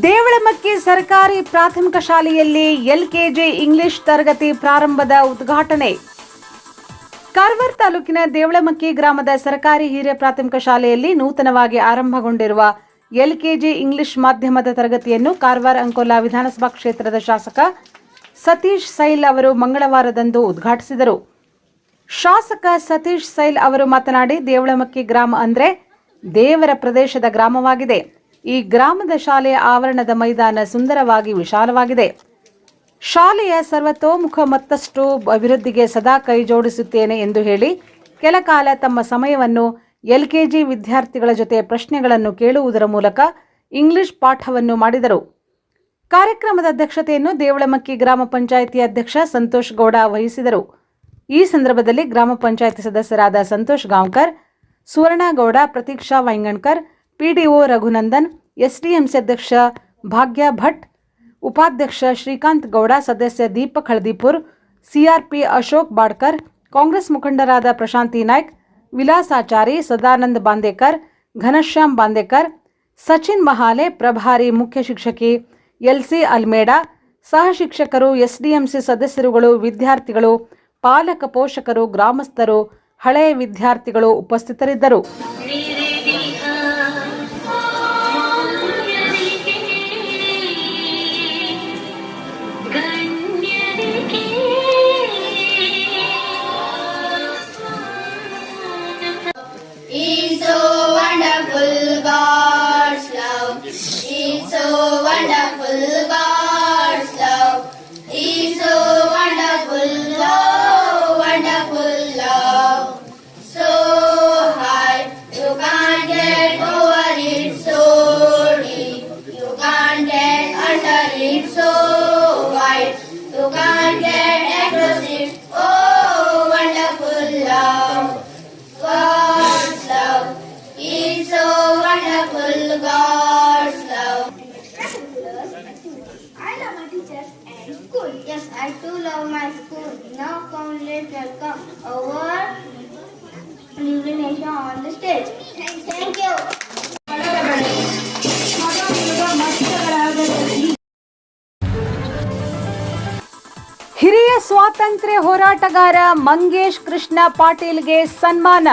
ದೇವಳಮಕ್ಕಿ ಸರ್ಕಾರಿ ಪ್ರಾಥಮಿಕ ಶಾಲೆಯಲ್ಲಿ ಎಲ್ಕೆಜಿ ಇಂಗ್ಲಿಷ್ ತರಗತಿ ಪ್ರಾರಂಭದ ಉದ್ಘಾಟನೆ. ಕಾರವಾರ ತಾಲೂಕಿನ ದೇವಳಮಕ್ಕಿ ಗ್ರಾಮದ ಸರ್ಕಾರಿ ಹಿರಿಯ ಪ್ರಾಥಮಿಕ ಶಾಲೆಯಲ್ಲಿ ನೂತನವಾಗಿ ಆರಂಭಗೊಂಡಿರುವ ಎಲ್ಕೆಜಿ ಇಂಗ್ಲಿಷ್ ಮಾಧ್ಯಮದ ತರಗತಿಯನ್ನು ಕಾರವಾರ ಅಂಕೋಲಾ ವಿಧಾನಸಭಾ ಕ್ಷೇತ್ರದ ಶಾಸಕ ಸತೀಶ್ ಸೈಲ್ ಅವರು ಮಂಗಳವಾರದಂದು ಉದ್ಘಾಟಿಸಿದರು. ಶಾಸಕ ಸತೀಶ್ ಸೈಲ್ ಅವರು ಮಾತನಾಡಿ, ದೇವಳಮಕ್ಕಿ ಗ್ರಾಮ ಅಂದರೆ ದೇವರ ಪ್ರದೇಶದ ಗ್ರಾಮವಾಗಿದೆ. ಈ ಗ್ರಾಮದ ಶಾಲೆಯ ಆವರಣದ ಮೈದಾನ ಸುಂದರವಾಗಿ ವಿಶಾಲವಾಗಿದೆ. ಶಾಲೆಯ ಸರ್ವತೋಮುಖ ಮತ್ತಷ್ಟು ಅಭಿವೃದ್ಧಿಗೆ ಸದಾ ಕೈ ಜೋಡಿಸುತ್ತೇನೆ ಎಂದು ಹೇಳಿ ಕೆಲ ಕಾಲ ತಮ್ಮ ಸಮಯವನ್ನು ಎಲ್ಕೆಜಿ ವಿದ್ಯಾರ್ಥಿಗಳ ಜೊತೆ ಪ್ರಶ್ನೆಗಳನ್ನು ಕೇಳುವುದರ ಮೂಲಕ ಇಂಗ್ಲಿಷ್ ಪಾಠವನ್ನು ಮಾಡಿದರು. ಕಾರ್ಯಕ್ರಮದ ಅಧ್ಯಕ್ಷತೆಯನ್ನು ದೇವಳಮಕ್ಕಿ ಗ್ರಾಮ ಪಂಚಾಯಿತಿ ಅಧ್ಯಕ್ಷ ಸಂತೋಷ್ ಗೌಡ ವಹಿಸಿದರು. ಈ ಸಂದರ್ಭದಲ್ಲಿ ಗ್ರಾಮ ಪಂಚಾಯಿತಿ ಸದಸ್ಯರಾದ ಸಂತೋಷ್ ಗಾಂವ್ಕರ್, ಸುವರ್ಣಗೌಡ ಪ್ರತೀಕ್ಷಾ ವೈಂಗಣ್ಕರ್ ಪಿಡಿಒ ರಘುನಂದನ್, ಎಸ್ಡಿಎಂಸಿ ಅಧ್ಯಕ್ಷ ಭಾಗ್ಯ ಭಟ್, ಉಪಾಧ್ಯಕ್ಷ ಶ್ರೀಕಾಂತ್ ಗೌಡ, ಸದಸ್ಯ ದೀಪಕ್ ಹಳದಿಪುರ್, ಸಿಆರ್ಪಿ ಅಶೋಕ್ ಬಾಡ್ಕರ್, ಕಾಂಗ್ರೆಸ್ ಮುಖಂಡರಾದ ಪ್ರಶಾಂತಿ ನಾಯ್ಕ್ ವಿಲಾಸಾಚಾರಿ ಸದಾನಂದ್ ಬಾಂದೇಕರ್, ಘನಶ್ಯಾಮ್ ಬಾಂದೇಕರ್, ಸಚಿನ್ ಮಹಾಲೆ, ಪ್ರಭಾರಿ ಮುಖ್ಯ ಶಿಕ್ಷಕಿ ಎಲ್ಸಿ ಅಲ್ಮೇಡಾ, ಸಹ ಶಿಕ್ಷಕರು, ಎಸ್ಡಿಎಂಸಿ ಸದಸ್ಯರುಗಳು, ವಿದ್ಯಾರ್ಥಿಗಳು, ಪಾಲಕ ಪೋಷಕರು, ಗ್ರಾಮಸ್ಥರು, ಹಳೆಯ ವಿದ್ಯಾರ್ಥಿಗಳು ಉಪಸ್ಥಿತರಿದ್ದರು. wonderful God. ಸ್ವಾತಂತ್ರ್ಯ ಹೋರಾಟಗಾರ ಮಂಗೇಶ್ ಕೃಷ್ಣ ಪಾಟೀಲ್ಗೆ ಸನ್ಮಾನ.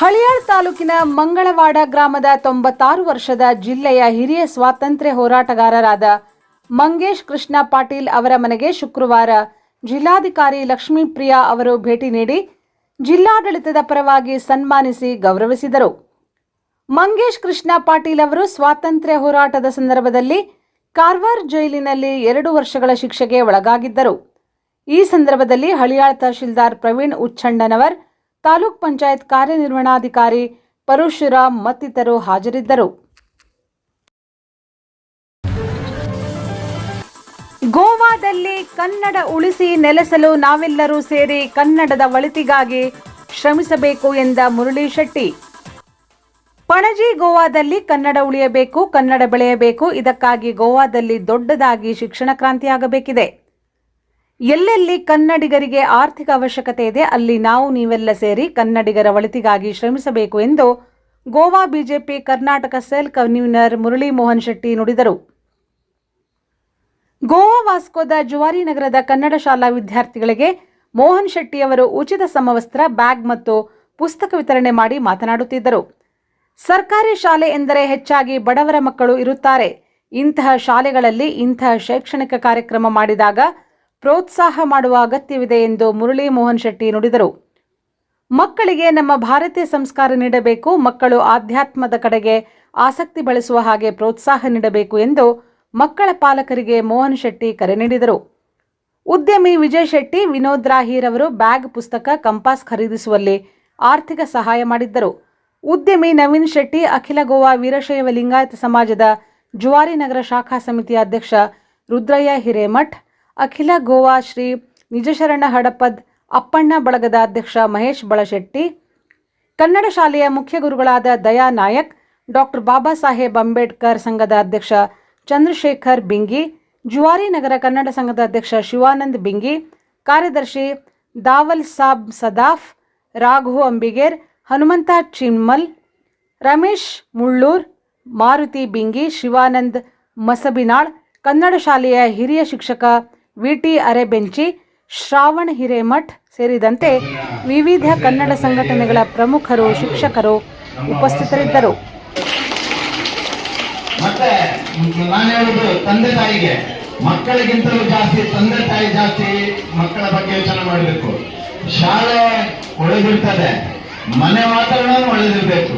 ಹಳಿಯಾಳ್ ತಾಲೂಕಿನ ಮಂಗಳವಾಡ ಗ್ರಾಮದ ತೊಂಬತ್ತಾರು ವರ್ಷದ ಜಿಲ್ಲೆಯ ಹಿರಿಯ ಸ್ವಾತಂತ್ರ್ಯ ಹೋರಾಟಗಾರರಾದ ಮಂಗೇಶ್ ಕೃಷ್ಣ ಪಾಟೀಲ್ ಅವರ ಮನೆಗೆ ಶುಕ್ರವಾರ ಜಿಲ್ಲಾಧಿಕಾರಿ ಲಕ್ಷ್ಮೀಪ್ರಿಯಾ ಅವರು ಭೇಟಿ ನೀಡಿ ಜಿಲ್ಲಾಡಳಿತದ ಪರವಾಗಿ ಸನ್ಮಾನಿಸಿ ಗೌರವಿಸಿದರು. ಮಂಗೇಶ್ ಕೃಷ್ಣ ಪಾಟೀಲ್ ಅವರು ಸ್ವಾತಂತ್ರ್ಯ ಹೋರಾಟದ ಸಂದರ್ಭದಲ್ಲಿ ಕಾರವಾರ ಜೈಲಿನಲ್ಲಿ ಎರಡು ವರ್ಷಗಳ ಶಿಕ್ಷೆಗೆ ಒಳಗಾಗಿದ್ದರು. ಈ ಸಂದರ್ಭದಲ್ಲಿ ಹಳಿಯಾಳ ತಹಶೀಲ್ದಾರ್ ಪ್ರವೀಣ್ ಉಚ್ಚಂಡನವರ್ ತಾಲೂಕ್ ಪಂಚಾಯತ್ ಕಾರ್ಯನಿರ್ವಹಣಾಧಿಕಾರಿ ಪರಶುರಾಮ್ ಮತ್ತಿತರರು ಹಾಜರಿದ್ದರು. ಗೋವಾದಲ್ಲಿ ಕನ್ನಡ ಉಳಿಸಿ ನೆಲೆಸಲು ನಾವೆಲ್ಲರೂ ಸೇರಿ ಕನ್ನಡದ ಒಳಿತಿಗಾಗಿ ಶ್ರಮಿಸಬೇಕು ಎಂದ ಮುರಳಿ ಶೆಟ್ಟಿ. ಪಣಜಿ ಗೋವಾದಲ್ಲಿ ಕನ್ನಡ ಉಳಿಯಬೇಕು, ಕನ್ನಡ ಬೆಳೆಯಬೇಕು. ಇದಕ್ಕಾಗಿ ಗೋವಾದಲ್ಲಿ ದೊಡ್ಡದಾಗಿ ಶಿಕ್ಷಣ ಕ್ರಾಂತಿಯಾಗಬೇಕಿದೆ ಎಲ್ಲೆಲ್ಲಿ ಕನ್ನಡಿಗರಿಗೆ ಆರ್ಥಿಕ ಅವಶ್ಯಕತೆ ಇದೆ, ಅಲ್ಲಿ ನಾವು ನೀವೆಲ್ಲ ಸೇರಿ ಕನ್ನಡಿಗರ ಒಳಿತಿಗಾಗಿ ಶ್ರಮಿಸಬೇಕು ಎಂದು Goa BJP Karnataka cell convener Murali Mohan Shetty ನುಡಿದರು. ಗೋವಾ ವಾಸ್ಕೋದ ಜುವಾರಿ ನಗರದ ಕನ್ನಡ ಶಾಲಾ ವಿದ್ಯಾರ್ಥಿಗಳಿಗೆ ಮೋಹನ್ ಶೆಟ್ಟಿ ಅವರು ಉಚಿತ ಸಮವಸ್ತ್ರ, ಬ್ಯಾಗ್ ಮತ್ತು ಪುಸ್ತಕ ವಿತರಣೆ ಮಾಡಿ ಮಾತನಾಡುತ್ತಿದ್ದರು. ಸರ್ಕಾರಿ ಶಾಲೆ ಎಂದರೆ ಹೆಚ್ಚಾಗಿ ಬಡವರ ಮಕ್ಕಳು ಇರುತ್ತಾರೆ. ಇಂತಹ ಶಾಲೆಗಳಲ್ಲಿ ಇಂತಹ ಶೈಕ್ಷಣಿಕ ಕಾರ್ಯಕ್ರಮ ಮಾಡಿದಾಗ ಪ್ರೋತ್ಸಾಹ ಮಾಡುವ ಅಗತ್ಯವಿದೆ ಎಂದು ಮುರಳಿ ಮೋಹನ್ ಶೆಟ್ಟಿ ನುಡಿದರು. ಮಕ್ಕಳಿಗೆ ನಮ್ಮ ಭಾರತೀಯ ಸಂಸ್ಕಾರ ನೀಡಬೇಕು, ಮಕ್ಕಳು ಆಧ್ಯಾತ್ಮದ ಕಡೆಗೆ ಆಸಕ್ತಿ ಬೆಳೆಸುವ ಹಾಗೆ ಪ್ರೋತ್ಸಾಹ ನೀಡಬೇಕು ಎಂದು ಮಕ್ಕಳ ಪಾಲಕರಿಗೆ ಮೋಹನ್ ಶೆಟ್ಟಿ ಕರೆ ನೀಡಿದರು. ಉದ್ಯಮಿ ವಿಜಯ್ ಶೆಟ್ಟಿ, ವಿನೋದ್ ರಾಹಿರವರು ಬ್ಯಾಗ್ ಪುಸ್ತಕ, ಕಂಪಾಸ್ ಖರೀದಿಸುವಲ್ಲಿ ಆರ್ಥಿಕ ಸಹಾಯ ಮಾಡಿದ್ದರು. ಉದ್ಯಮಿ ನವೀನ್ ಶೆಟ್ಟಿ, ಅಖಿಲ ಗೋವಾ ವೀರಶೈವ ಲಿಂಗಾಯತ ಸಮಾಜದ ಜುವಾರಿ ನಗರ ಶಾಖಾ ಸಮಿತಿಯ ಅಧ್ಯಕ್ಷ ರುದ್ರಯ್ಯ ಹಿರೇಮಠ್, ಅಖಿಲ ಗೋವಾ ಶ್ರೀ ನಿಜಶರಣ ಹಡಪದ್ ಅಪ್ಪಣ್ಣ ಬಳಗದ ಅಧ್ಯಕ್ಷ ಮಹೇಶ್ ಬಳಶೆಟ್ಟಿ, ಕನ್ನಡ ಶಾಲೆಯ ಮುಖ್ಯ ಗುರುಗಳಾದ ದಯಾ ನಾಯಕ್, ಡಾಕ್ಟರ್ ಬಾಬಾ ಸಾಹೇಬ್ ಅಂಬೇಡ್ಕರ್ ಸಂಘದ ಅಧ್ಯಕ್ಷ ಚಂದ್ರಶೇಖರ್ ಬಿಂಗಿ, ಜುವಾರಿ ನಗರ ಕನ್ನಡ ಸಂಘದ ಅಧ್ಯಕ್ಷ ಶಿವಾನಂದ್ ಬಿಂಗಿ, ಕಾರ್ಯದರ್ಶಿ ದಾವಲ್ ಸಾಬ್ ಸದಾಫ್, ರಾಘು ಅಂಬಿಗೇರ್ ಹನುಮಂತ ಚಿಮ್ಮಲ್ ರಮೇಶ್ ಮುಳ್ಳೂರ್, ಮಾರುತಿ ಬಿಂಗಿ, ಶಿವಾನಂದ್ ಮಸಬಿನಾಳ್, ಕನ್ನಡ ಶಾಲೆಯ ಹಿರಿಯ ಶಿಕ್ಷಕ ವಿಟಿ ಅರೆಬೆಂಚಿ, ಶ್ರಾವಣ್ ಹಿರೇಮಠ್ ಸೇರಿದಂತೆ ವಿವಿಧ ಕನ್ನಡ ಸಂಘಟನೆಗಳ ಪ್ರಮುಖರು, ಶಿಕ್ಷಕರು ಉಪಸ್ಥಿತರಿದ್ದರು. ಮತ್ತೆ ನಾನು ಹೇಳುದು ತಂದೆ ತಾಯಿಗೆ. ಮಕ್ಕಳಿಗಿಂತಲೂ ಜಾಸ್ತಿ ತಂದೆ ತಾಯಿ ಜಾಸ್ತಿ ಮಕ್ಕಳ ಬಗ್ಗೆ ಯೋಚನೆ ಮಾಡಬೇಕು. ಶಾಲೆ ಒಳಗಿರ್ತದೆ. ಮನೆ ವಾತಾವರಣ ಒಳ್ಳೇದಿರ್ಬೇಕು.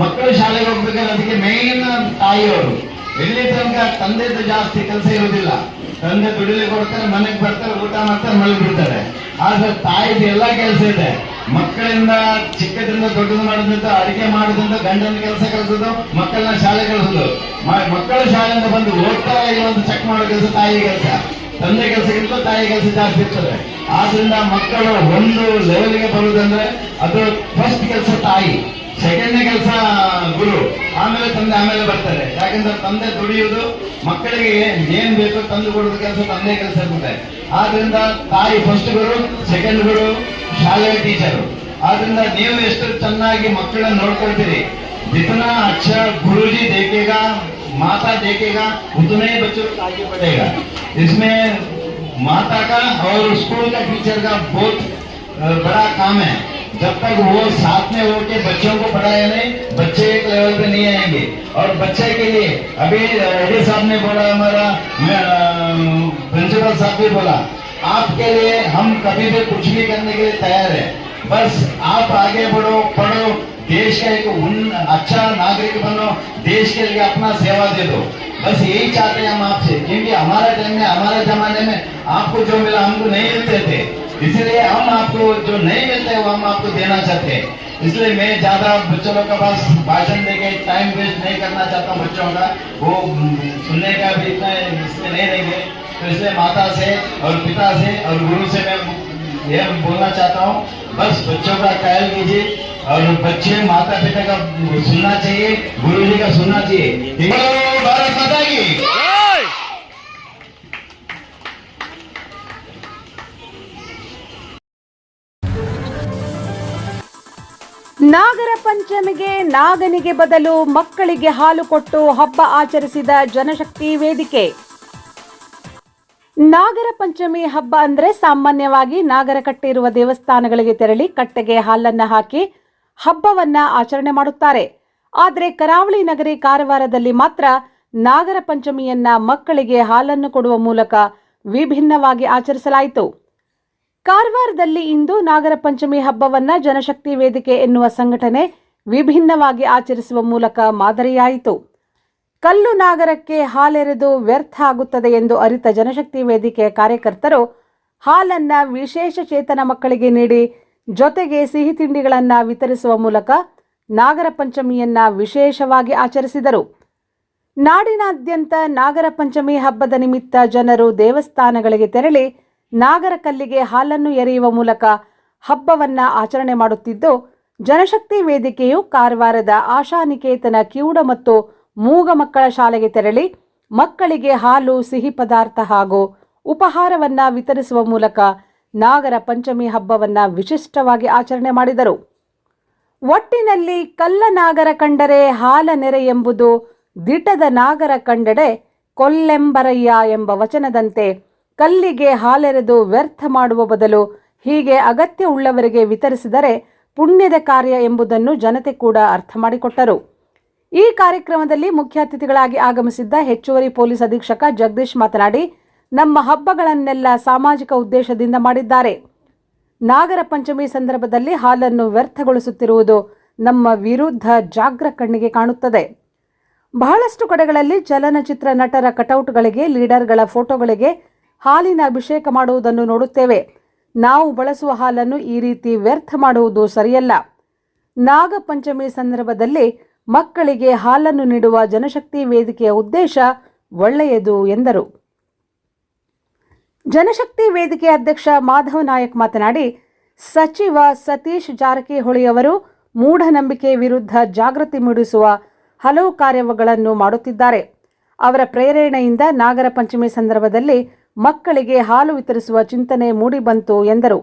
ಮಕ್ಕಳು ಶಾಲೆಗೆ ಹೋಗ್ಬೇಕಾದ್ರೆ ಅದಕ್ಕೆ ಮೇನ್ ತಾಯಿಯವರು. ಎಲ್ಲಿ ತನಕ ತಂದೆದು ಜಾಸ್ತಿ ಕೆಲಸ ಇರೋದಿಲ್ಲ ತಂದೆ ದುಡಿಲಿಕ್ಕೆ ಕೊಡ್ತಾರೆ ಮನೆಗೆ ಬರ್ತಾರೆ, ಊಟ ಮಾಡ್ತಾರೆ ಮಳೆ ಬಿಡ್ತಾರೆ ಆದ್ರೆ ತಾಯಿದು ಎಲ್ಲ ಕೆಲಸ ಇದೆ. ಮಕ್ಕಳಿಂದ ಚಿಕ್ಕದಿಂದ ದೊಡ್ಡದು ಮಾಡೋದ್ರಿಂದ, ಅಡಿಗೆ ಮಾಡೋದ್ರಿಂದ, ಗಂಡನ ಕೆಲಸ ಕಲಿಸೋದು, ಮಕ್ಕಳನ್ನ ಶಾಲೆ ಕಳಿಸೋದು. ಮಕ್ಕಳು ಶಾಲೆಯಿಂದ ಬಂದು ಓದ್ತಾ ಇಲ್ಲ ಅಂತ ಚೆಕ್ ಮಾಡೋ ಕೆಲಸ ತಾಯಿ ಕೆಲಸ. ತಂದೆ ಕೆಲಸಕ್ಕಿಂತ ತಾಯಿ ಕೆಲಸ ಜಾಸ್ತಿ ಇರ್ತದೆ. ಆದ್ರಿಂದ ಮಕ್ಕಳು ಒಂದು ಲೆವೆಲ್ಗೆ ಬರುವುದಂದ್ರೆ ಅದು ಫಸ್ಟ್ ಕೆಲಸ ತಾಯಿ ಸೆಕೆಂಡ್ನೇ ಕೆಲಸ ಗುರು, ಆಮೇಲೆ ತಂದೆ ಆಮೇಲೆ ಬರ್ತಾರೆ. ಯಾಕಂದ್ರೆ ತಂದೆ ದುಡಿಯುವುದು ಮಕ್ಕಳಿಗೆ ಏನ್ ಬೇಕೋ ತಂದು ಕೊಡೋದು ಕೆಲಸ ತಂದೆ ಕೆಲಸ ಇರ್ತದೆ. ಆದ್ರಿಂದ ತಾಯಿ ಫಸ್ಟ್ ಗುರು ಸೆಕೆಂಡ್ ಗುರು, ಶಾಲೆಯ ಟೀಚರು ಆದ್ರಿಂದ ನೀವು ಎಷ್ಟು ಚೆನ್ನಾಗಿ ಮಕ್ಕಳನ್ನ ನೋಡ್ಕೊಳ್ತೀರಿ. ದಿಪ್ಪನ ಅಚ್ಚ ಗುರುಜಿ ದೇಖೇಗಾ माता देखेगा, उतने ही बच्चों को आगे बढ़ेगा। इसमें माता का और स्कूल का टीचर का बहुत बड़ा काम है। जब तक वो साथ में होके बच्चों को पढ़ाया नहीं, बच्चे एक लेवल पे नहीं आएँगे। और बच्चे के लिए, अभी रेड्डी साहब ने बोला, हमारा प्रिंसिपल साहब भी बोला, आपके लिए हम कभी भी कुछ भी करने के लिए तैयार है। बस आप आगे बढ़ो, पढ़ो देश का एक उन अच्छा नागरिक बनो, देश के लिए अपना सेवा दे दो। बस यही चाहते हैं हम आपसे, क्योंकि हमारे टाइम में, हमारे जमाने में आपको जो मिला, हमको नहीं मिलते थे। इसलिए हम आपको जो नहीं मिलते, वो हम आपको देना चाहते हैं। इसलिए मैं ज़्यादा बच्चों के पास भाषण देके टाइम वेस्ट नहीं करना चाहता बच्चों का। वो सुनने का भी इतना इसमें नहीं रहेंगे। तो इसलिए माता से और पिता से और गुरु से मैं यह बोलना चाहता हूँ, बस बच्चों का ख्याल कीजिए। और बच्चे माता पिता का सुनना चाहिए गुरु जी का सुनना चाहिए ठीक है? भारत माता की ನಾಗರ ಪಂಚಮಿಗೆ ನಾಗನಿಗೆ ಬದಲು ಮಕ್ಕಳಿಗೆ ಹಾಲು ಕೊಟ್ಟು ಹಬ್ಬ ಆಚರಿಸಿದ ಜನಶಕ್ತಿ ವೇದಿಕೆ ನಾಗರ ಪಂಚಮಿ ಹಬ್ಬ ಅಂದ್ರೆ ಸಾಮಾನ್ಯವಾಗಿ ನಾಗರ ಕಟ್ಟೆ ಇರುವ ದೇವಸ್ಥಾನಗಳಿಗೆ ತೆರಳಿ ಕಟ್ಟೆಗೆ ಹಾಲನ್ನ ಹಾಕಿ ಹಬ್ಬವನ್ನ ಆಚರಣೆ ಮಾಡುತ್ತಾರೆ. ಆದರೆ ಕರಾವಳಿ ನಗರಿ ಕಾರವಾರದಲ್ಲಿ ಮಾತ್ರ ನಾಗರ ಪಂಚಮಿಯನ್ನ ಮಕ್ಕಳಿಗೆ ಹಾಲನ್ನು ಕೊಡುವ ಮೂಲಕ ವಿಭಿನ್ನವಾಗಿ ಆಚರಿಸಲಾಯಿತು. ಕಾರವಾರದಲ್ಲಿ ಇಂದು ನಾಗರ ಪಂಚಮಿ ಹಬ್ಬವನ್ನ ಜನಶಕ್ತಿ ವೇದಿಕೆ ಎನ್ನುವ ಸಂಘಟನೆ ವಿಭಿನ್ನವಾಗಿ ಆಚರಿಸುವ ಮೂಲಕ ಮಾದರಿಯಾಯಿತು. ಕಲ್ಲು ನಾಗರಕ್ಕೆ ಹಾಲೆರೆದು ವ್ಯರ್ಥ ಆಗುತ್ತದೆ ಎಂದು ಅರಿತ ಜನಶಕ್ತಿ ವೇದಿಕೆಯ ಕಾರ್ಯಕರ್ತರು ಹಾಲನ್ನ ವಿಶೇಷ ಚೇತನ ಮಕ್ಕಳಿಗೆ ನೀಡಿ ಜೊತೆಗೆ ಸಿಹಿ ತಿಂಡಿಗಳನ್ನು ವಿತರಿಸುವ ಮೂಲಕ ನಾಗರ ಪಂಚಮಿಯನ್ನು ವಿಶೇಷವಾಗಿ ಆಚರಿಸಿದರು. ನಾಡಿನಾದ್ಯಂತ ನಾಗರ ಪಂಚಮಿ ಹಬ್ಬದ ನಿಮಿತ್ತ ಜನರು ದೇವಸ್ಥಾನಗಳಿಗೆ ತೆರಳಿ ನಾಗರ ಕಲ್ಲಿಗೆ ಹಾಲನ್ನು ಎರೆಯುವ ಮೂಲಕ ಹಬ್ಬವನ್ನ ಆಚರಣೆ ಮಾಡುತ್ತಿದ್ದು, ಜನಶಕ್ತಿ ವೇದಿಕೆಯು ಕಾರವಾರದ ಆಶಾನಿಕೇತನ ಕಿವುಡ ಮತ್ತು ಮೂಗ ಮಕ್ಕಳ ಶಾಲೆಗೆ ತೆರಳಿ ಮಕ್ಕಳಿಗೆ ಹಾಲು, ಸಿಹಿ ಪದಾರ್ಥ ಹಾಗೂ ಉಪಹಾರವನ್ನ ವಿತರಿಸುವ ಮೂಲಕ ನಾಗರ ಪಂಚಮಿ ಹಬ್ಬವನ್ನ ವಿಶಿಷ್ಟವಾಗಿ ಆಚರಣೆ ಮಾಡಿದರು. ಒಟ್ಟಿನಲ್ಲಿ ಕಲ್ಲ ನಾಗರ ಕಂಡರೆ ಹಾಲ ನೆರೆ ಎಂಬುದು ದಿಟದ ನಾಗರ ಕಂಡಡೆ ಕೊಲ್ಲೆಂಬರಯ್ಯ ಎಂಬ ವಚನದಂತೆ ಕಲ್ಲಿಗೆ ಹಾಲೆರೆದು ವ್ಯರ್ಥ ಮಾಡುವ ಬದಲು ಹೀಗೆ ಅಗತ್ಯ ಉಳ್ಳವರಿಗೆ ವಿತರಿಸಿದರೆ ಪುಣ್ಯದ ಕಾರ್ಯ ಎಂಬುದನ್ನು ಜನತೆ ಕೂಡ ಅರ್ಥ ಮಾಡಿಕೊಟ್ಟರು. ಈ ಕಾರ್ಯಕ್ರಮದಲ್ಲಿ ಮುಖ್ಯ ಅತಿಥಿಗಳಾಗಿ ಆಗಮಿಸಿದ್ದ ಹೆಚ್ಚುವರಿ ಪೊಲೀಸ್ ಅಧೀಕ್ಷಕ ಜಗದೀಶ್ ಮಾತನಾಡಿ ನಮ್ಮ ಹಬ್ಬಗಳನ್ನೆಲ್ಲ ಸಾಮಾಜಿಕ ಉದ್ದೇಶದಿಂದ ಮಾಡಿದ್ದಾರೆ. ನಾಗರ ಪಂಚಮಿ ಸಂದರ್ಭದಲ್ಲಿ ಹಾಲನ್ನು ವ್ಯರ್ಥಗೊಳಿಸುತ್ತಿರುವುದು ನಮ್ಮ ವಿರುದ್ಧ ಜಾಗ್ರ ಕಣ್ಣಿಗೆ ಕಾಣುತ್ತದೆ. ಬಹಳಷ್ಟು ಕಡೆಗಳಲ್ಲಿ ಚಲನಚಿತ್ರ ನಟರ ಕಟೌಟ್ಗಳಿಗೆ, ಲೀಡರ್ಗಳ ಫೋಟೋಗಳಿಗೆ ಹಾಲಿನ ಅಭಿಷೇಕ ಮಾಡುವುದನ್ನು ನೋಡುತ್ತೇವೆ. ನಾವು ಬಳಸುವ ಹಾಲನ್ನು ಈ ರೀತಿ ವ್ಯರ್ಥ ಮಾಡುವುದು ಸರಿಯಲ್ಲ. ನಾಗಪಂಚಮಿ ಸಂದರ್ಭದಲ್ಲಿ ಮಕ್ಕಳಿಗೆ ಹಾಲನ್ನು ನೀಡುವ ಜನಶಕ್ತಿ ವೇದಿಕೆಯ ಉದ್ದೇಶ ಒಳ್ಳೆಯದು ಎಂದರು. ಜನಶಕ್ತಿ ವೇದಿಕೆ ಅಧ್ಯಕ್ಷ ಮಾಧವ್ ನಾಯಕ್ ಮಾತನಾಡಿ, ಸಚಿವ ಸತೀಶ್ ಜಾರಕಿಹೊಳಿ ಅವರು ಮೂಢನಂಬಿಕೆ ವಿರುದ್ಧ ಜಾಗೃತಿ ಮೂಡಿಸುವ ಹಲವು ಕಾರ್ಯಗಳನ್ನು ಮಾಡುತ್ತಿದ್ದಾರೆ. ಅವರ ಪ್ರೇರಣೆಯಿಂದ ನಾಗರ ಪಂಚಮಿ ಸಂದರ್ಭದಲ್ಲಿ ಮಕ್ಕಳಿಗೆ ಹಾಲು ವಿತರಿಸುವ ಚಿಂತನೆ ಮೂಡಿಬಂತು ಎಂದರು.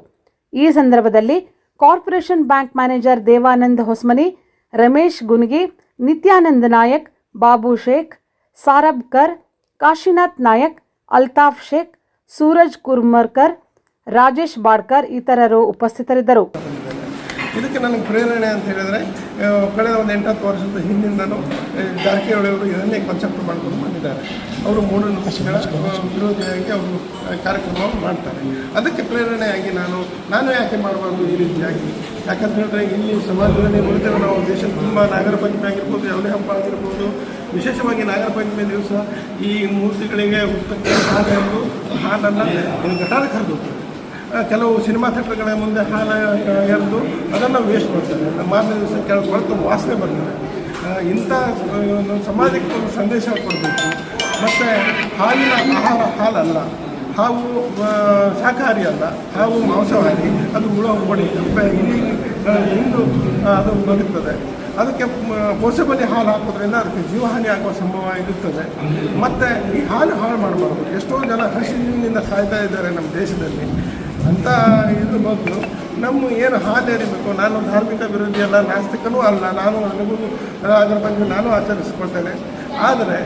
ಈ ಸಂದರ್ಭದಲ್ಲಿ corporation bank manager Devanand Hosmani, Ramesh Gungi, Nityananda Nayak, Babu Sheikh Sarabkar Kashinath Nayak, Altaf Sheikh Suraj Kurmarkar, Rajesh Badkar ಇತರರು ಉಪಸ್ಥಿತರಿದ್ದರು. ಇದಕ್ಕೆ ನನಗೆ ಪ್ರೇರಣೆ ಅಂತ ಹೇಳಿದರೆ ಕಳೆದ ಒಂದು ಎಂಟತ್ತು ವರ್ಷದ ಹಿಂದಿನ ಜಾರಕಿಹೊಳಿ ಅವರು ಇದನ್ನೇ ಕಾನ್ಸೆಪ್ಟ್ ಮಾಡ್ಕೊಂಡು ಬಂದಿದ್ದಾರೆ. ಅವರು ಮೂಢನಂಬಿಕೆಗಳ ವಿರೋಧಿಯಾಗಿ ಅವರು ಕಾರ್ಯಕ್ರಮವನ್ನು ಮಾಡ್ತಾರೆ. ಅದಕ್ಕೆ ಪ್ರೇರಣೆಯಾಗಿ ನಾನು ನಾನು ಯಾಕೆ ಮಾಡಬಾರ್ದು ಈ ರೀತಿಯಾಗಿ. ಯಾಕಂತ ಹೇಳಿದ್ರೆ ಇಲ್ಲಿ ಸಮಾಜದಲ್ಲಿ ಉಳಿದರೆ ನಾವು ದೇಶದ ತುಂಬ ನಾಗರ ಪಂಚಮಿ ಆಗಿರ್ಬೋದು, ಯಾವುದೇ ಹಬ್ಬ ಆಗಿರ್ಬೋದು, ವಿಶೇಷವಾಗಿ ನಾಗರ ಪಂಚಮಿ ದಿವಸ ಈ ಮೂರ್ತಿಗಳಿಗೆ ಹಾಲು ಹಾಲನ್ನು ಗಟಾರ ಕರೆದು ಕೆಲವು ಸಿನಿಮಾ ಥಿಯೇಟರ್ಗಳ ಮುಂದೆ ಹಾಲು ಎರೆದು ಅದನ್ನು ವೇಸ್ಟ್ ಮಾಡ್ತಾರೆ ಮಾರನೇ ದಿವಸ ಕೆಲವು ಕೊಳತು ವಾಸನೆ ಬರ್ತದೆ. ಇಂಥ ಒಂದು ಸಮಾಜಕ್ಕೆ ಒಂದು ಸಂದೇಶ ಕೊಡಬೇಕು. ಮತ್ತು ಹಾಲಿನ ಆಹಾರ ಹಾಲಲ್ಲ, ಹಾವು ಶಾಖಾಹಾರಿ ಅಲ್ಲ, ಹಾವು, ಮಾಂಸಹಾರಿ, ಅದು ಹುಳ ಹುಬ್ಬಡಿ ಇಡೀ ಇಂದು ಅದು ಬದುಕ್ತದೆ. ಅದಕ್ಕೆ ಪೋಸಬಲಿ ಹಾಲು ಹಾಕೋದ್ರಿಂದ ಅದಕ್ಕೆ ಜೀವಹಾನಿ ಆಗುವ ಸಂಭವ ಇರುತ್ತದೆ ಮತ್ತು ಈ ಹಾಲು ಹಾಳು ಮಾಡಬಾರ್ದು. ಎಷ್ಟೋ ಜನ ಹಸಿವಿನಿಂದ ಸಾಯ್ತಾ ಇದ್ದಾರೆ ನಮ್ಮ ದೇಶದಲ್ಲಿ. ಅಂತ ಇದು ಮೊದಲು. ನಮ್ಮ ಏನು ಹಾಲು ಎರಿಬೇಕು? ನಾನು ಧಾರ್ಮಿಕ ವಿರೋಧಿ ಅಲ್ಲ ನಾಸ್ತಿಕನೂ ಅಲ್ಲ. ನಾನು ನನಗೂ ಅದರ ಬಗ್ಗೆ ನಾನು ಆಚರಿಸಿಕೊಳ್ತೇನೆ. ಆದರೆ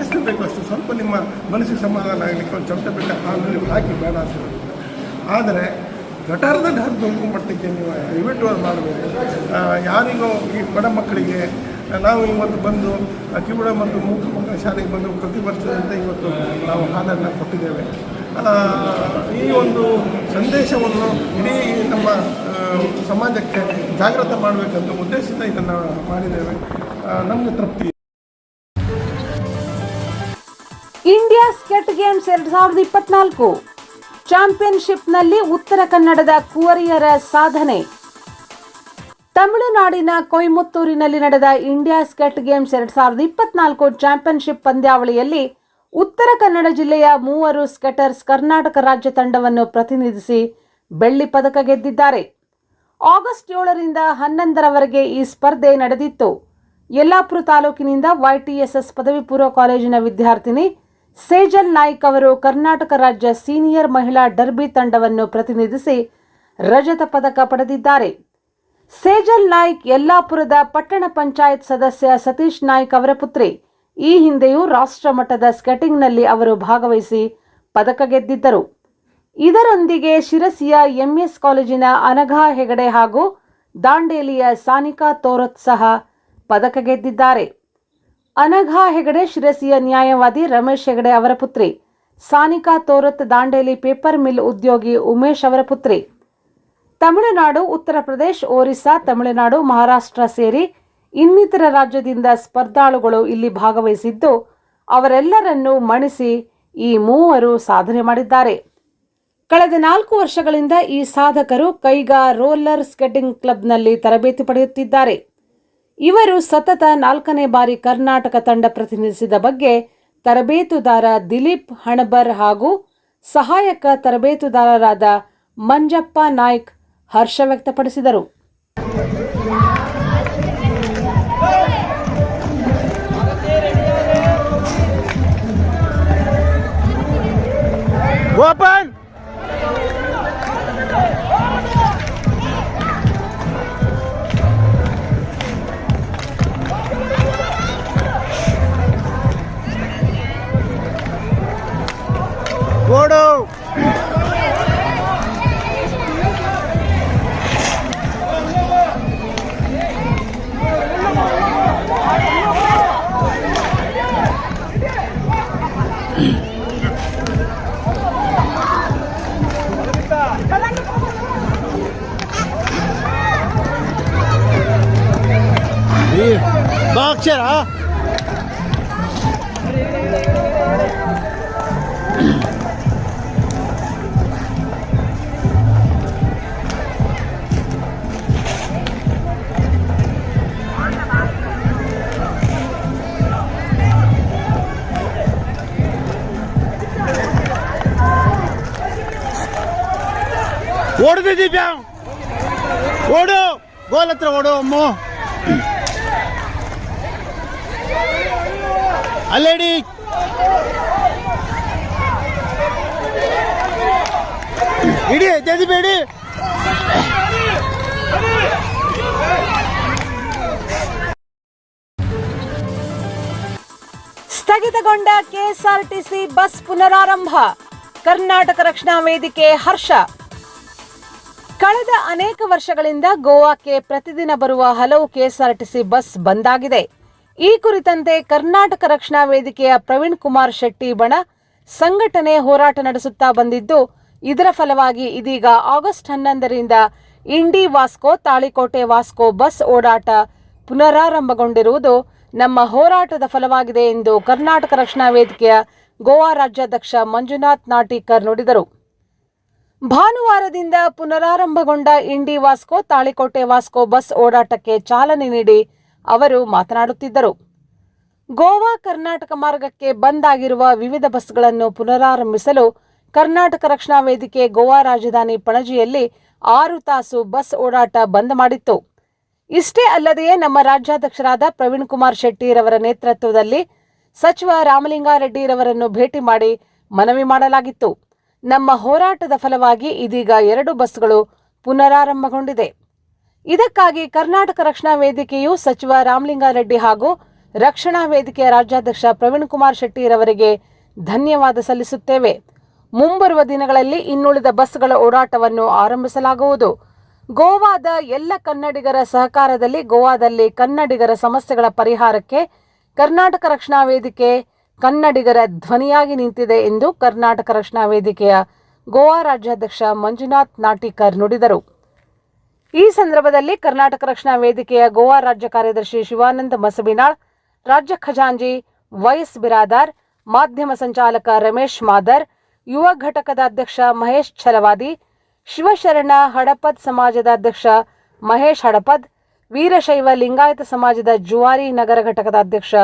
ಎಷ್ಟು ಬೇಕು ಅಷ್ಟು ಸ್ವಲ್ಪ ನಿಮ್ಮ ಮನಸ್ಸಿಗೆ ಸಮಾಧಾನ ಆಗಲಿಕ್ಕೆ ಒಂದು ಚಮಚ ಹಾಲು ನೀವು ಹಾಕಿ, ಬೇಡ ಅಂತ. ಆದರೆ ಗಟಾರದಲ್ಲಿ ಹಾಕಿ ಮಟ್ಟಕ್ಕೆ ನೀವು ಅದು ಮಾಡಬೇಕು ಯಾರಿಗೋ ಈ ಬಡ ಮಕ್ಕಳಿಗೆ, ನಾವು ಇವತ್ತು ಬಂದು ಕಿವುಡ ಮತ್ತು ಮೂಕ ಮಕ್ಕಳ ಶಾಲೆಗೆ ಬಂದು ಪ್ರತಿ ವರ್ಷದಂತೆ ಇವತ್ತು ನಾವು ಹಾಲನ್ನು ಕೊಟ್ಟಿದ್ದೇವೆ. ಈ ಒಂದು ಸಂದೇಶವನ್ನು ಇಡೀ ನಮ್ಮ ಸಮಾಜಕ್ಕೆ ಜಾಗೃತ ಮಾಡಬೇಕಂತ ಉದ್ದೇಶದಿಂದ ಇದನ್ನು ಮಾಡಿದ್ದೇವೆ. ನಮಗೆ ತೃಪ್ತಿ. ಸ್ಕೆಟ್ ಗೇಮ್ಸ್ ಎರಡ್ ಸಾವಿರದ ಇಪ್ಪತ್ನಾಲ್ಕು. ಚಾಂಪಿಯನ್ಶಿಪ್ನಲ್ಲಿ ಉತ್ತರ ಕನ್ನಡದ ಕುವರಿಯರ ಸಾಧನೆ. ತಮಿಳುನಾಡಿನ ಕೊಯಮತ್ತೂರಿನಲ್ಲಿ ನಡೆದ ಇಂಡಿಯಾ ಸ್ಕೆಟ್ ಗೇಮ್ಸ್ ಎರಡ್ ಸಾವಿರದ ಇಪ್ಪತ್ನಾಲ್ಕು ಚಾಂಪಿಯನ್ಶಿಪ್ ಪಂದ್ಯಾವಳಿಯಲ್ಲಿ ಉತ್ತರ ಕನ್ನಡ ಜಿಲ್ಲೆಯ ಮೂವರು ಸ್ಕೆಟರ್ಸ್ ಕರ್ನಾಟಕ ರಾಜ್ಯ ತಂಡವನ್ನು ಪ್ರತಿನಿಧಿಸಿ ಬೆಳ್ಳಿ ಪದಕ ಗೆದ್ದಿದ್ದಾರೆ. ಆಗಸ್ಟ್ ಏಳರಿಂದ ಹನ್ನೊಂದರವರೆಗೆ ಈ ಸ್ಪರ್ಧೆ ನಡೆದಿತ್ತು. ಯಲ್ಲಾಪುರ ತಾಲೂಕಿನಿಂದ ವೈಟಿಎಸ್ಎಸ್ ಪದವಿ ಪೂರ್ವ ಕಾಲೇಜಿನ ವಿದ್ಯಾರ್ಥಿನಿ ಸೇಜಲ್ ನಾಯ್ಕ್ ಅವರು ಕರ್ನಾಟಕ ರಾಜ್ಯ ಸೀನಿಯರ್ ಮಹಿಳಾ ಡರ್ಬಿ ತಂಡವನ್ನು ಪ್ರತಿನಿಧಿಸಿ ರಜತ ಪದಕ ಪಡೆದಿದ್ದಾರೆ. ಸೇಜಲ್ ನಾಯ್ಕ್ ಯಲ್ಲಾಪುರದ ಪಟ್ಟಣ ಪಂಚಾಯತ್ ಸದಸ್ಯ ಸತೀಶ್ ನಾಯ್ಕ್ ಅವರ ಪುತ್ರಿ. ಈ ಹಿಂದೆಯೂ ರಾಷ್ಟ್ರ ಮಟ್ಟದ ಸ್ಕೆಟಿಂಗ್ನಲ್ಲಿ ಅವರು ಭಾಗವಹಿಸಿ ಪದಕ ಗೆದ್ದಿದ್ದರು. ಇದರೊಂದಿಗೆ ಶಿರಸಿಯ ಎಂಎಸ್ ಕಾಲೇಜಿನ ಅನಘಾ ಹೆಗಡೆ ಹಾಗೂ ದಾಂಡೇಲಿಯ ಸಾನಿಕಾ ತೋರತ್ ಸಹ ಪದಕ ಗೆದ್ದಿದ್ದಾರೆ. ಅನಘಾ ಹೆಗಡೆ ಶಿರಸಿಯ ನ್ಯಾಯವಾದಿ ರಮೇಶ್ ಹೆಗಡೆ ಅವರ ಪುತ್ರಿ. ಸಾನಿಕಾ ತೋರತ್ ದಾಂಡೇಲಿ ಪೇಪರ್ ಮಿಲ್ ಉದ್ಯೋಗಿ ಉಮೇಶ್ ಅವರ ಪುತ್ರಿ. ತಮಿಳುನಾಡು, ಉತ್ತರ ಪ್ರದೇಶ್, ಒರಿಸ್ಸಾ, ತಮಿಳುನಾಡು, ಮಹಾರಾಷ್ಟ್ರ ಸೇರಿ ಇನ್ನಿತರ ರಾಜ್ಯದಿಂದ ಸ್ಪರ್ಧಾಳುಗಳು ಇಲ್ಲಿ ಭಾಗವಹಿಸಿದ್ದು, ಅವರೆಲ್ಲರನ್ನೂ ಮಣಿಸಿ ಈ ಮೂವರು ಸಾಧನೆ ಮಾಡಿದ್ದಾರೆ. ಕಳೆದ ನಾಲ್ಕು ವರ್ಷಗಳಿಂದ ಈ ಸಾಧಕರು ಕೈಗಾ ರೋಲರ್ ಸ್ಕೆಟಿಂಗ್ ಕ್ಲಬ್ನಲ್ಲಿ ತರಬೇತಿ ಪಡೆಯುತ್ತಿದ್ದಾರೆ. ಇವರು ಸತತ ನಾಲ್ಕನೇ ಬಾರಿ ಕರ್ನಾಟಕ ತಂಡ ಪ್ರತಿನಿಧಿಸಿದ ಬಗ್ಗೆ ತರಬೇತುದಾರ ದಿಲೀಪ್ ಹಣಬರ್ ಹಾಗೂ ಸಹಾಯಕ ತರಬೇತುದಾರರಾದ ಮಂಜಪ್ಪ ನಾಯ್ಕ್ ಹರ್ಷ ವ್ಯಕ್ತಪಡಿಸಿದರು. அச்சரா ഓടുന്നു ദീപ്യ ഓടൂ ഗോലത്ര ഓടൂ അമ്മോ ಅಲ್ಲೇಡಿ. ಇಡಿ ಜಿಬೇಡಿ ಸ್ಥಗಿತಗೊಂಡ ಕೆಎಸ್ಆರ್ಟಿಸಿ ಬಸ್ ಪುನರಾರಂಭ. ಕರ್ನಾಟಕ ರಕ್ಷಣಾ ವೇದಿಕೆ ಹರ್ಷ. ಕಳೆದ ಅನೇಕ ವರ್ಷಗಳಿಂದ ಗೋವಾಕ್ಕೆ ಪ್ರತಿದಿನ ಬರುವ ಹಲವು ಕೆಎಸ್ಆರ್ಟಿಸಿ ಬಸ್ ಬಂದಾಗಿದೆ ಈ ಕುರಿತಂತೆ ಕರ್ನಾಟಕ ರಕ್ಷಣಾ ವೇದಿಕೆಯ ಪ್ರವೀಣ್ ಕುಮಾರ್ ಶೆಟ್ಟಿ ಬಣ ಸಂಘಟನೆ ಹೋರಾಟ ನಡೆಸುತ್ತಾ ಬಂದಿದ್ದು, ಇದರ ಫಲವಾಗಿ ಇದೀಗ ಆಗಸ್ಟ್ ಹನ್ನೊಂದರಿಂದ ಇಂಡಿ ವಾಸ್ಕೋ, ತಾಳಿಕೋಟೆ ವಾಸ್ಕೋ ಬಸ್ ಓಡಾಟ ಪುನರಾರಂಭಗೊಂಡಿರುವುದು ನಮ್ಮ ಹೋರಾಟದ ಫಲವಾಗಿದೆ ಎಂದು ಕರ್ನಾಟಕ ರಕ್ಷಣಾ ವೇದಿಕೆಯ ಗೋವಾ ರಾಜ್ಯಾಧ್ಯಕ್ಷ ಮಂಜುನಾಥ್ ನಾಟಿಕರ್ ನುಡಿದರು. ಭಾನುವಾರದಿಂದ ಪುನರಾರಂಭಗೊಂಡ ಇಂಡಿ ವಾಸ್ಕೋ, ತಾಳಿಕೋಟೆ ವಾಸ್ಕೋ ಬಸ್ ಓಡಾಟಕ್ಕೆ ಚಾಲನೆ ನೀಡಿ ಅವರು ಮಾತನಾಡುತ್ತಿದ್ದರು. ಗೋವಾ, ಕರ್ನಾಟಕ ಮಾರ್ಗಕ್ಕೆ ಬಂದ್ ಆಗಿರುವ ವಿವಿಧ ಬಸ್ಗಳನ್ನು ಪುನರಾರಂಭಿಸಲು ಕರ್ನಾಟಕ ರಕ್ಷಣಾ ವೇದಿಕೆ ಗೋವಾ ರಾಜಧಾನಿ ಪಣಜಿಯಲ್ಲಿ ಆರು ತಾಸು ಬಸ್ ಓಡಾಟ ಬಂದ್ ಮಾಡಿತ್ತು. ಇಷ್ಟೇ ಅಲ್ಲದೆಯೇ ನಮ್ಮ ರಾಜ್ಯಾಧ್ಯಕ್ಷರಾದ ಪ್ರವೀಣ್ ಕುಮಾರ್ ಶೆಟ್ಟಿರವರ ನೇತೃತ್ವದಲ್ಲಿ ಸಚಿವ ರಾಮಲಿಂಗಾರೆಡ್ಡಿರವರನ್ನು ಭೇಟಿ ಮಾಡಿ ಮನವಿ ಮಾಡಲಾಗಿತ್ತು. ನಮ್ಮ ಹೋರಾಟದ ಫಲವಾಗಿ ಇದೀಗ ಎರಡು ಬಸ್ಗಳು ಪುನರಾರಂಭಗೊಂಡಿದೆ. ಇದಕ್ಕಾಗಿ ಕರ್ನಾಟಕ ರಕ್ಷಣಾ ವೇದಿಕೆಯು ಸಚಿವ ರಾಮಲಿಂಗಾರೆಡ್ಡಿ ಹಾಗೂ ರಕ್ಷಣಾ ವೇದಿಕೆಯ ರಾಜ್ಯಾಧ್ಯಕ್ಷ ಪ್ರವೀಣ್ ಕುಮಾರ್ ಶೆಟ್ಟಿರವರಿಗೆ ಧನ್ಯವಾದ ಸಲ್ಲಿಸುತ್ತೇವೆ. ಮುಂಬರುವ ದಿನಗಳಲ್ಲಿ ಇನ್ನುಳಿದ ಬಸ್ಗಳ ಓಡಾಟವನ್ನು ಆರಂಭಿಸಲಾಗುವುದು. ಗೋವಾದ ಎಲ್ಲ ಕನ್ನಡಿಗರ ಸಹಕಾರದಲ್ಲಿ ಗೋವಾದಲ್ಲಿ ಕನ್ನಡಿಗರ ಸಮಸ್ಯೆಗಳ ಪರಿಹಾರಕ್ಕೆ ಕರ್ನಾಟಕ ರಕ್ಷಣಾ ವೇದಿಕೆ ಕನ್ನಡಿಗರ ಧ್ವನಿಯಾಗಿ ನಿಂತಿದೆ ಎಂದು ಕರ್ನಾಟಕ ರಕ್ಷಣಾ ವೇದಿಕೆಯ ಗೋವಾ ರಾಜ್ಯಾಧ್ಯಕ್ಷ ಮಂಜುನಾಥ್ ನಾಟಿಕರ್ ನುಡಿದರು. ಈ ಸಂದರ್ಭದಲ್ಲಿ ಕರ್ನಾಟಕ ರಕ್ಷಣಾ ವೇದಿಕೆಯ ಗೋವಾ ರಾಜ್ಯ ಕಾರ್ಯದರ್ಶಿ ಶಿವಾನಂದ ಮಸಬಿನಾಳ್ ರಾಜ್ಯ ಖಜಾಂಜಿ ವೈಎಸ್ ಬಿರಾದಾರ್, ಮಾಧ್ಯಮ ಸಂಚಾಲಕ ರಮೇಶ್ ಮಾದರ್, ಯುವ ಘಟಕದ ಅಧ್ಯಕ್ಷ ಮಹೇಶ್ ಛಲವಾದಿ, ಶಿವಶರಣ ಹಡಪದ್ ಸಮಾಜದ ಅಧ್ಯಕ್ಷ ಮಹೇಶ್ ಹಡಪದ್, ವೀರಶೈವ ಲಿಂಗಾಯತ ಸಮಾಜದ ಜುವಾರಿ ನಗರ ಘಟಕದ ಅಧ್ಯಕ್ಷ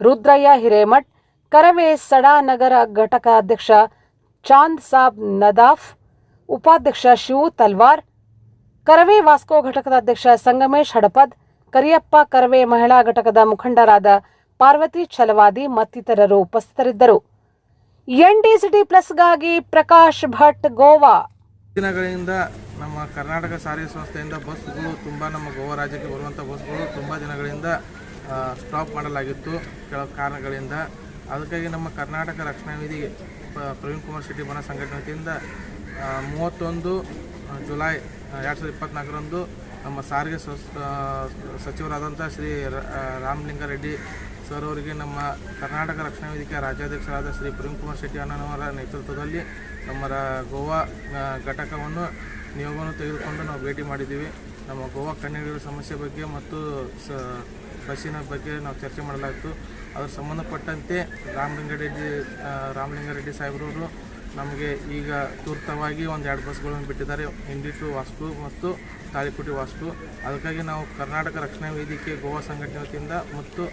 ರುದ್ರಯ್ಯ ಹಿರೇಮಠ್, ಕರವೇ ಸಡಾ ನಗರ ಘಟಕ ಅಧ್ಯಕ್ಷ ಚಾಂದ್ ಸಾಬ್ ನದಾಫ್, ಉಪಾಧ್ಯಕ್ಷ ಶಿವು ತಲ್ವಾರ್ ಕರವೇ ವಾಸ್ಕೋ ಘಟಕದ ಅಧ್ಯಕ್ಷ ಸಂಗಮೇಶ್ ಹಡಪದ್, ಕರಿಯಪ್ಪ ಕರವೇ ಮಹಿಳಾ ಘಟಕದ ಮುಖಂಡರಾದ ಪಾರ್ವತಿ ಛಲವಾದಿ ಮತ್ತಿತರರು ಉಪಸ್ಥಿತರಿದ್ದರು. ಎನ್ಡಿಸಿಟಿ ಪ್ಲಸ್ಗಾಗಿ ಪ್ರಕಾಶ್ ಭಟ್, ಗೋವಾ. ದಿನಗಳಿಂದ ನಮ್ಮ ಕರ್ನಾಟಕ ಸಾರಿಗೆ ಸಂಸ್ಥೆಯಿಂದ ಬಸ್ಗಳು ತುಂಬ ನಮ್ಮ ಗೋವಾ ರಾಜ್ಯಕ್ಕೆ ಬರುವಂಥ ಬಸ್ಗಳು ತುಂಬ ದಿನಗಳಿಂದ ಸ್ಟಾಪ್ ಮಾಡಲಾಗಿತ್ತು ಕೆಲವು ಕಾರಣಗಳಿಂದ. ಅದಕ್ಕಾಗಿ ನಮ್ಮ ಕರ್ನಾಟಕ ರಕ್ಷಣಾ ನಿಧಿ ಪ್ರವೀಣ್ ಕುಮಾರ್ ಶೆಟ್ಟಿ ಬಣ ಸಂಘಟನೆ ವತಿಯಿಂದ ಮೂವತ್ತೊಂದು ಜುಲೈ ಎರಡು ಸಾವಿರದ ಇಪ್ಪತ್ತ್ನಾಲ್ಕರಂದು ನಮ್ಮ ಸಾರಿಗೆ ಸಚಿವರಾದಂಥ ಶ್ರೀ ರಾಮಲಿಂಗಾರೆಡ್ಡಿ ಸರ್ ಅವರಿಗೆ ನಮ್ಮ ಕರ್ನಾಟಕ ರಕ್ಷಣಾ ವೇದಿಕೆಯ ರಾಜ್ಯಾಧ್ಯಕ್ಷರಾದ ಶ್ರೀ ಪ್ರೇಮ್ ಶೆಟ್ಟಿ ಅಣ್ಣನವರ ನೇತೃತ್ವದಲ್ಲಿ ನಮ್ಮ ಗೋವಾ ಘಟಕವನ್ನು ನಿಯೋಗವನ್ನು ತೆಗೆದುಕೊಂಡು ನಾವು ಭೇಟಿ ಮಾಡಿದ್ದೀವಿ. ನಮ್ಮ ಗೋವಾ ಕನ್ನಡಿಗರ ಸಮಸ್ಯೆ ಬಗ್ಗೆ ಮತ್ತು ಸ, ಬಸ್ಸಿನ ಬಗ್ಗೆ ನಾವು ಚರ್ಚೆ ಮಾಡಲಾಯಿತು ಅದ್ರ ಸಂಬಂಧಪಟ್ಟಂತೆ ರಾಮಲಿಂಗಾರೆಡ್ಡಿ ರಾಮಲಿಂಗಾರೆಡ್ಡಿ ಸಾಹೇಬ್ರವರು ನಮಗೆ ಈಗ ತುರ್ತವಾಗಿ ಒಂದು ಎರಡು ಬಸ್ಗಳನ್ನು ಬಿಟ್ಟಿದ್ದಾರೆ. ಇಂಡಿ ಟು ವಾಸ್ಕು ಮತ್ತು ತಾಳಿಪುಟಿ ವಾಸ್ತು ಅದಕ್ಕಾಗಿ ನಾವು ಕರ್ನಾಟಕ ರಕ್ಷಣಾ ವೇದಿಕೆ ಗೋವಾ ಸಂಘಟನೆ ವತಿಯಿಂದ ಮತ್ತು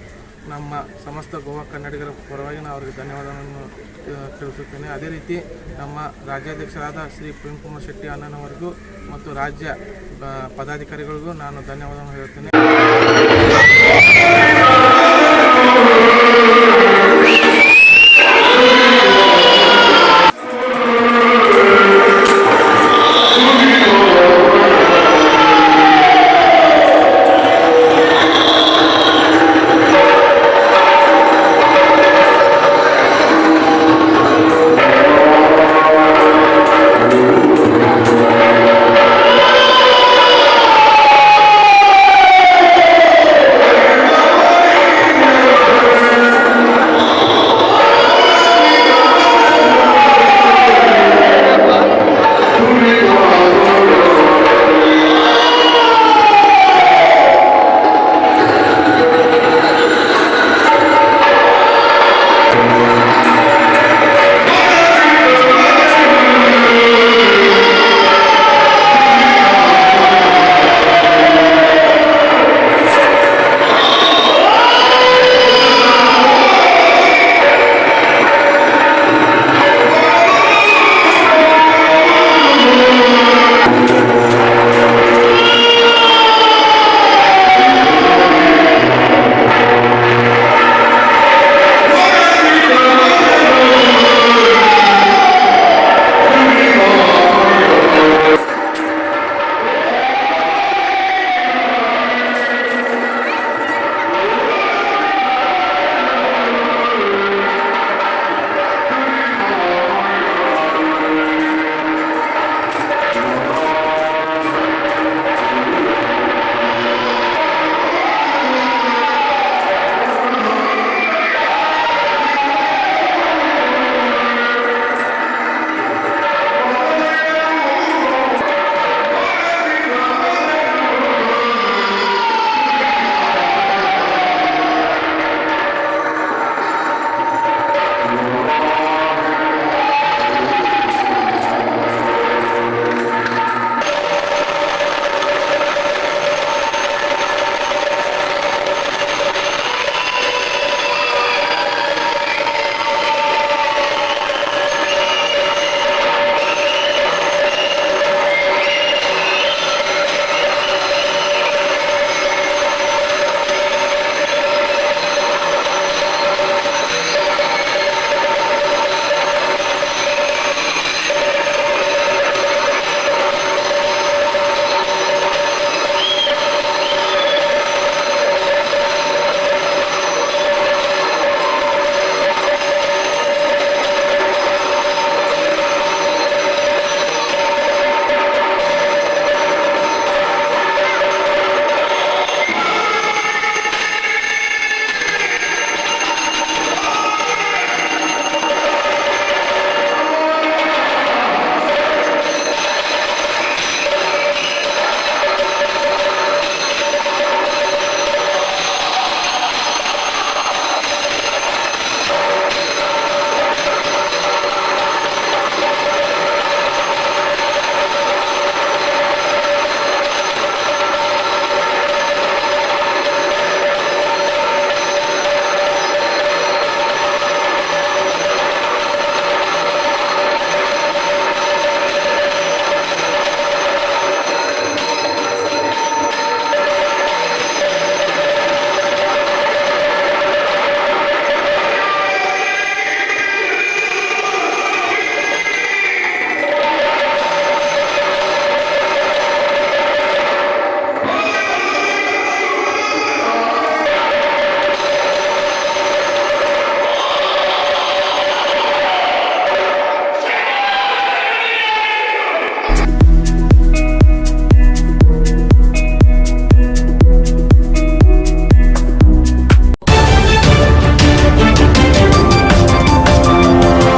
ನಮ್ಮ ಸಮಸ್ತ ಗೋವಾ ಕನ್ನಡಿಗರ ಪರವಾಗಿ ನಾವು ಅವರಿಗೆ ಧನ್ಯವಾದವನ್ನು ಆ, ತಿಳಿಸುತ್ತೇನೆ. ಅದೇ ರೀತಿ ನಮ್ಮ ರಾಜ್ಯಾಧ್ಯಕ್ಷರಾದ ಶ್ರೀ ಪ್ರೇಮ್ ಶೆಟ್ಟಿ ಅಣ್ಣನವರಿಗೂ ಮತ್ತು ರಾಜ್ಯ ಪದಾಧಿಕಾರಿಗಳಿಗೂ ನಾನು ಧನ್ಯವಾದವನ್ನು ಹೇಳ್ತೇನೆ